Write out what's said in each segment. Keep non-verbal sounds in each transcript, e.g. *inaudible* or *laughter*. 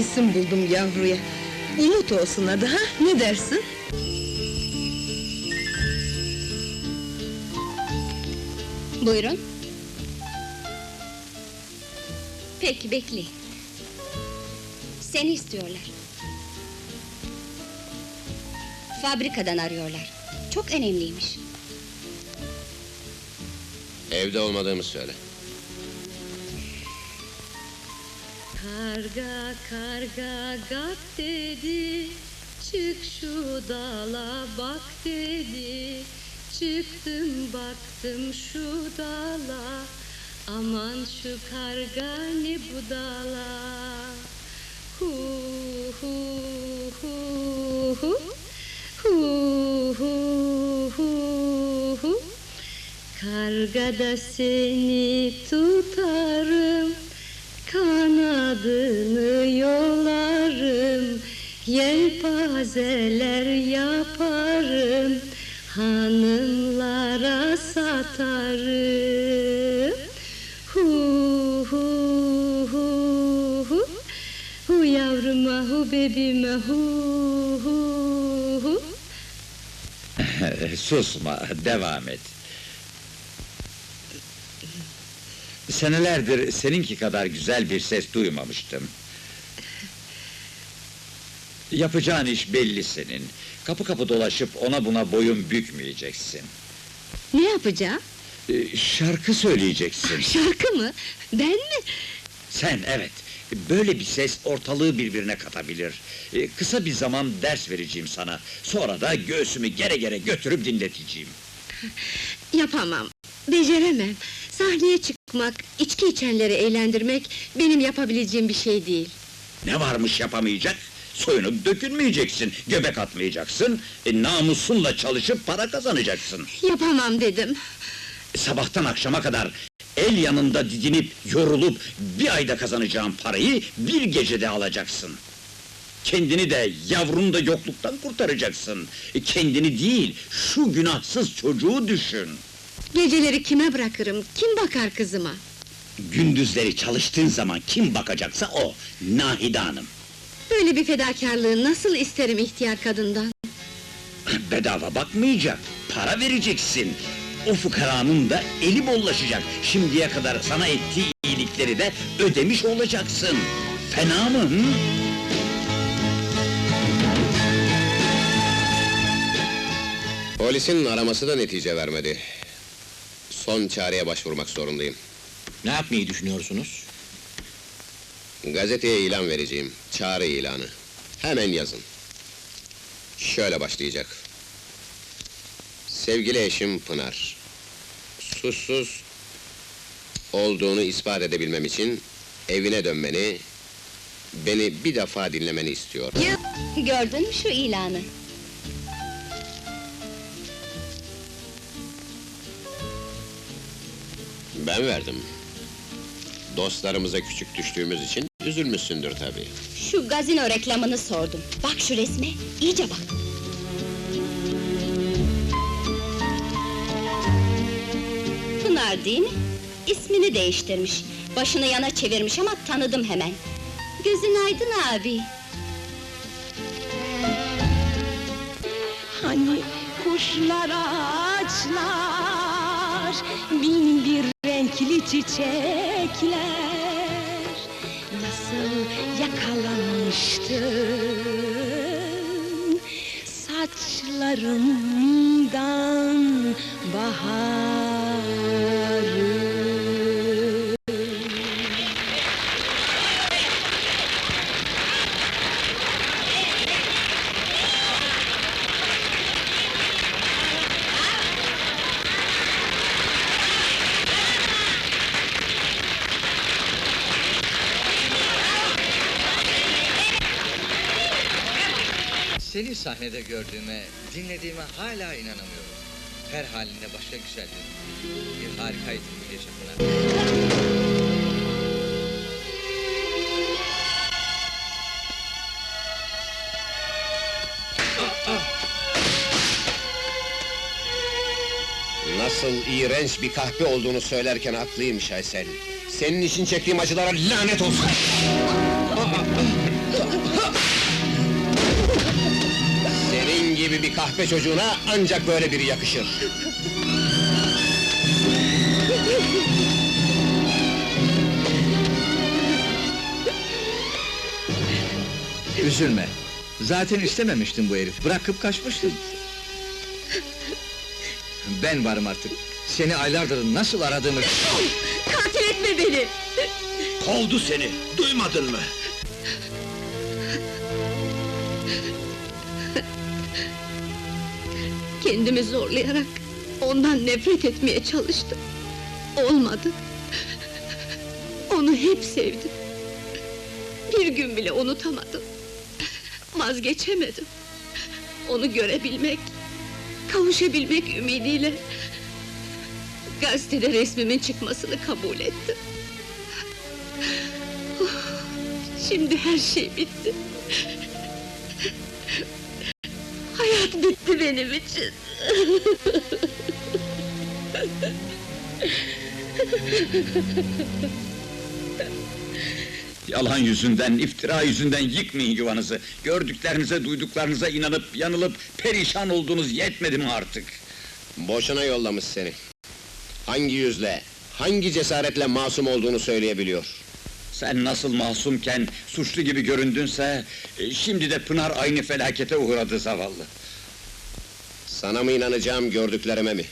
İsim buldum yavruya. Umut olsun adı ha, ne dersin? Buyurun. Peki bekleyin. Seni istiyorlar. Fabrikadan arıyorlar. Çok önemliymiş. Evde olmadığımı söyle. Karga karga gak dedi. Çık şu dala bak dedi. Çıktım baktım şu dala. Aman şu karga ne budala Hu hu hu hu. Hu hu hu hu. Karga da seni tutarım Kanadını yolarım Yelpazeler yaparım Hanımlara satarım Hu hu hu hu Hu yavruma hu bebime hu hu hu *laughs* Susma, devam et. Senelerdir seninki kadar güzel bir ses duymamıştım. Yapacağın iş belli senin. Kapı kapı dolaşıp ona buna boyun bükmeyeceksin. Ne yapacağım? Ee, Şarkı söyleyeceksin. *laughs* Şarkı mı? Ben mi? Sen evet. Böyle bir ses ortalığı birbirine katabilir. Ee, Kısa bir zaman ders vereceğim sana. Sonra da göğsümü gere gere götürüp dinleteceğim. Yapamam, beceremem. Sahneye çıkmak, içki içenleri eğlendirmek benim yapabileceğim bir şey değil. Ne varmış yapamayacak? Soyunup dökünmeyeceksin, göbek atmayacaksın, e, namusunla çalışıp para kazanacaksın. Yapamam dedim. Sabahtan akşama kadar el yanında didinip, yorulup bir ayda kazanacağın parayı bir gecede alacaksın. Kendini de, yavrunu da yokluktan kurtaracaksın. E, Kendini değil, şu günahsız çocuğu düşün. Geceleri kime bırakırım, kim bakar kızıma? Gündüzleri çalıştığın zaman kim bakacaksa o, Nahide Hanım. Böyle bir fedakarlığı nasıl isterim ihtiyar kadından? *clears throat* Bedava bakmayacak, para vereceksin. O fukaranın da eli bollaşacak. Şimdiye kadar sana ettiği iyilikleri de ödemiş olacaksın. Fena mı? Hı? Polisin araması da netice vermedi. Son çareye başvurmak zorundayım. Ne yapmayı düşünüyorsunuz? Gazeteye ilan vereceğim. Çağrı ilanı. Hemen yazın. Şöyle başlayacak. Sevgili eşim Pınar. Suçsuz olduğunu ispat edebilmem için evine dönmeni, beni bir defa dinlemeni istiyor. Gördün mü şu ilanı? Ben verdim. Dostlarımıza küçük düştüğümüz için üzülmüşsündür tabii. Şu gazino reklamını sordum. Bak şu resme, iyice bak. Pınar değil mi? İsmini değiştirmiş. Başını yana çevirmiş ama tanıdım hemen. Gözün aydın abi. Hani kuşlar ağaçlar Bin bir renkli çiçekler Nasıl yakalamıştın Saçlarından baharı Seni sahnede gördüğüme, dinlediğime hala inanamıyorum. Her halinde başka güzeldin. Bir harikaydın bu gece Pınar. Nasıl iğrenç bir kahpe olduğunu söylerken haklıymış Aysel. Senin için çektiğim acılara lanet olsun! *laughs* Gibi bir kahpe çocuğuna ancak böyle biri yakışır. Üzülme. Zaten istememiştin bu herif. Bırakıp kaçmıştın. Ben varım artık. Seni aylardır nasıl aradığımı... Katil etme beni! Kovdu seni, duymadın mı? Kendimi zorlayarak ondan nefret etmeye çalıştım. Olmadı. Onu hep sevdim. Bir gün bile unutamadım. Vazgeçemedim. Onu görebilmek, kavuşabilmek ümidiyle... ...gazetede resmimin çıkmasını kabul ettim. Şimdi her şey bitti. Hayat bitti benim için. Yalan yüzünden, iftira yüzünden yıkmayın yuvanızı. Gördüklerinize, duyduklarınıza inanıp, yanılıp perişan olduğunuz yetmedi mi artık? Boşuna yollamış seni. Hangi yüzle, hangi cesaretle masum olduğunu söyleyebiliyor. Sen nasıl masumken, suçlu gibi göründünse... e, ...şimdi de Pınar aynı felakete uğradı zavallı. Sana mı inanacağım, gördüklerime mi?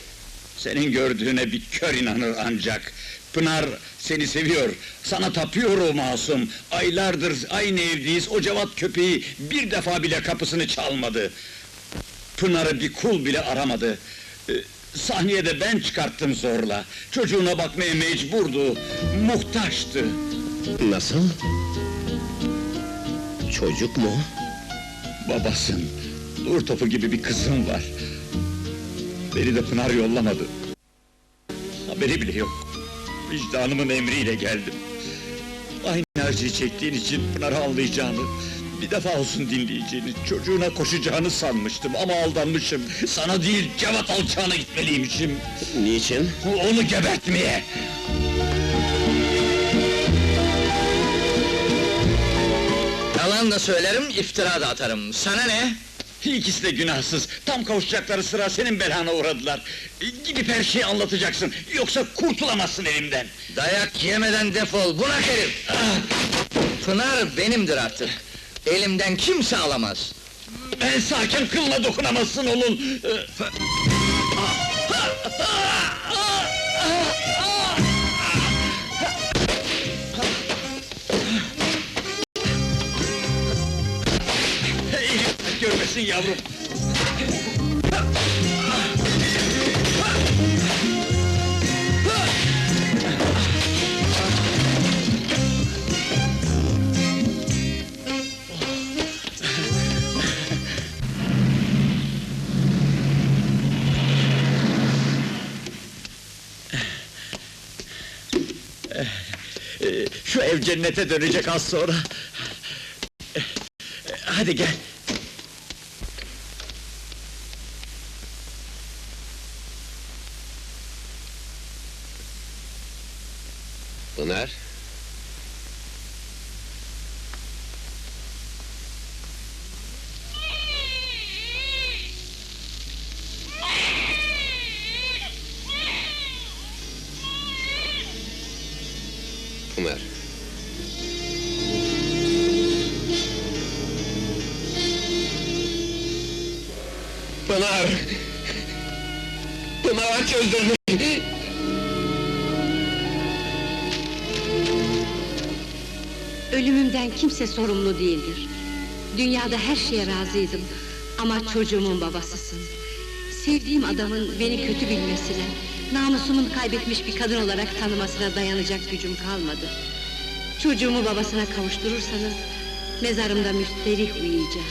Senin gördüğüne bir kör inanır ancak. Pınar seni seviyor, sana tapıyor o masum. Aylardır aynı evdeyiz, o cevat köpeği bir defa bile kapısını çalmadı. Pınar'ı bir kul bile aramadı. Ee, sahneye de ben çıkarttım zorla. Çocuğuna bakmaya mecburdu, muhtaçtı. Nasıl? Çocuk mu? Babasın, nur topu gibi bir kızım var. Beni de Pınar yollamadı. Haberi bile yok. Vicdanımın emriyle geldim. Aynı acıyı çektiğin için Pınar'ı anlayacağını, bir defa olsun dinleyeceğini, çocuğuna koşacağını sanmıştım ama aldanmışım. Sana değil, Cevat alçağına gitmeliymişim. Niçin? Onu gebertmeye! Yalan da söylerim, iftira da atarım. Sana ne? İkisi de günahsız. Tam kavuşacakları sıra senin belana uğradılar. Gidip her şeyi anlatacaksın. Yoksa kurtulamazsın elimden. Dayak yemeden defol, bunak herif! Pınar benimdir artık. Elimden kimse alamaz. Ben sakin kılına dokunamazsın onun. Görmesin yavrum. Şu ev cennete dönecek az sonra. Hadi gel. Pınar? Pınar. Pınar! Pınar aç gözlerini! Ölümümden kimse sorumlu değildir. Dünyada her şeye razıydım. Ama çocuğumun babasısın. Sevdiğim adamın beni kötü bilmesine, namusumun kaybetmiş bir kadın olarak tanımasına dayanacak gücüm kalmadı. Çocuğumu babasına kavuşturursanız, mezarımda müsterih uyuyacağım.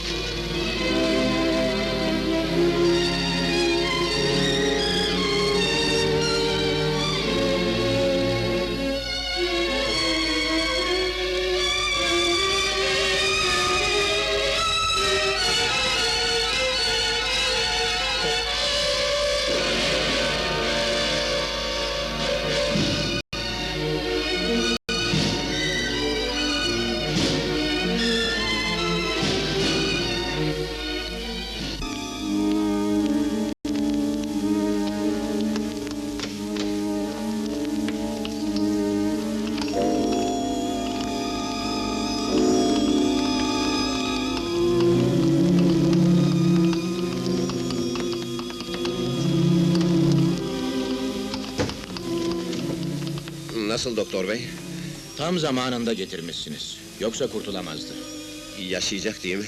Nasıl doktor bey? Tam zamanında getirmişsiniz. Yoksa kurtulamazdı. Yaşayacak değil mi?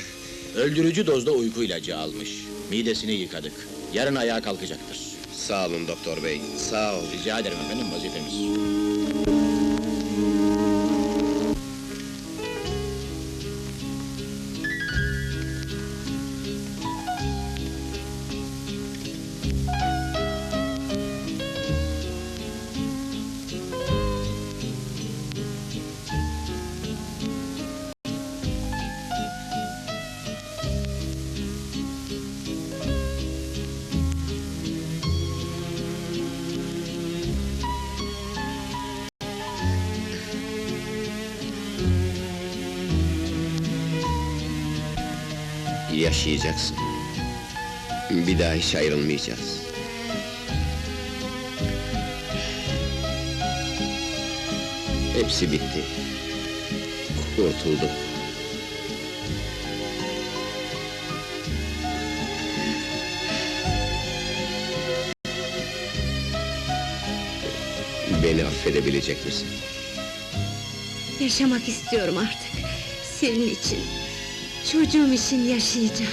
Öldürücü dozda uyku ilacı almış. Midesini yıkadık. Yarın ayağa kalkacaktır. Sağ olun doktor bey, sağ ol. Rica ederim efendim vazifemiz. Yaşayacaksın. Bir daha hiç ayrılmayacağız. Hepsi bitti. Kurtulduk. Beni affedebilecek misin? Yaşamak istiyorum artık. Senin için, çocuğum için yaşayacağım.